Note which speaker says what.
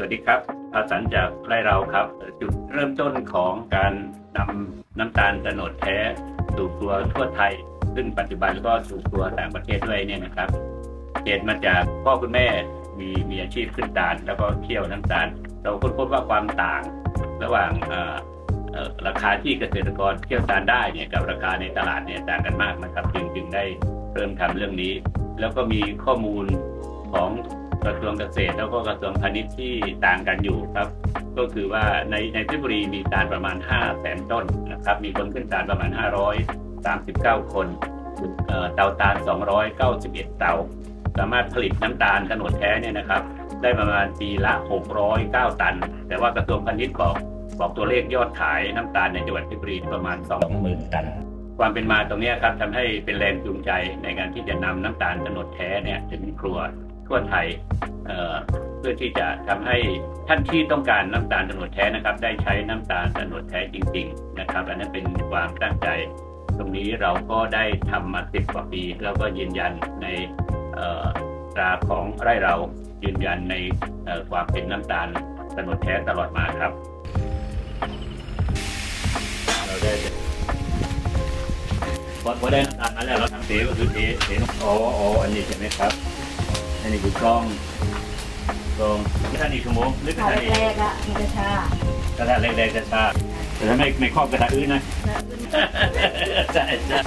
Speaker 1: สวัสดีครับอาสันจากไร่เราครับ จุดเริ่มต้นของการนำน้ำตาลโตนดแท้สู่ครัวทั่วไทย ซึ่งปัจจุบันก็สู่ครัวต่างประเทศด้วยเนี่ยนะครับเหตุมาจากพ่อคุณแม่มีมีอาชีพขึ้นตาล แล้วก็เคี่ยวน้ำตาล เราค้นพบว่าความต่าง ระหว่างราคาที่เกษตรกรเคี่ยวตาลได้เนี่ยกับราคาในตลาดเนี่ยต่างกันมากนะครับจึงจึงได้เริ่มทำเรื่องนี้ แล้วก็มีข้อมูลของ กระทรวงเกษตรแล้วก็กระทรวงพาณิชย์ที่ต่างกันอยู่ครับ ก็คือว่าในในเพชรบุรีมีตาลประมาณ5แสนต้นนะครับ มีคนขึ้นตาลประมาณ 539 คนเอ่อเตาตาล 291 เตา สามารถผลิตน้ำตาลโตนดแท้เนี่ยนะครับ ได้ประมาณปีละ 609 ตัน แต่ว่ากระทรวงพาณิชย์บอกบอกตัวเลขยอดขายน้ำตาลในจังหวัดเพชรบุรีประมาณ 20,000 ตันความเป็นมาตรงนี้ครับทำให้เป็นแรงจูงใจในการที่จะนำน้ำตาลโตนดแท้เนี่ยถึงครัว ทั่วไทยเเพื่อที่จะทำให้ท่านที่ต้องการน้ำตาลโตนดแท้นะครับ ได้ใช้น้ำตาลโตนดแท้จริง ๆ นะครับ อันนั้นเป็นความตั้งใจ ตรงนี้เราก็ได้ทำมาสิบกว่าปี แล้วก็ยืนยันในตราของไร่เรายืนยันในความเป็นน้ำตาลโตนดแท้ตลอดมาครับ เราได้พอได้น้ำตาลมาแล้วเราทำเทก็คือเทเทน้ำอ๋ออ๋ออันนี้ใช่ไหมครับ อันนี้คือกล้องกล้องไม่ทันอีกชั่วโมงหรือไม่
Speaker 2: ขา
Speaker 1: ทันอีก
Speaker 2: แรกๆอะมันจะชาก
Speaker 1: ระทะแรกๆกระทะแต่ถ้าไม่ไม่ครอบกระทะอื่นนะ ใช่ใช่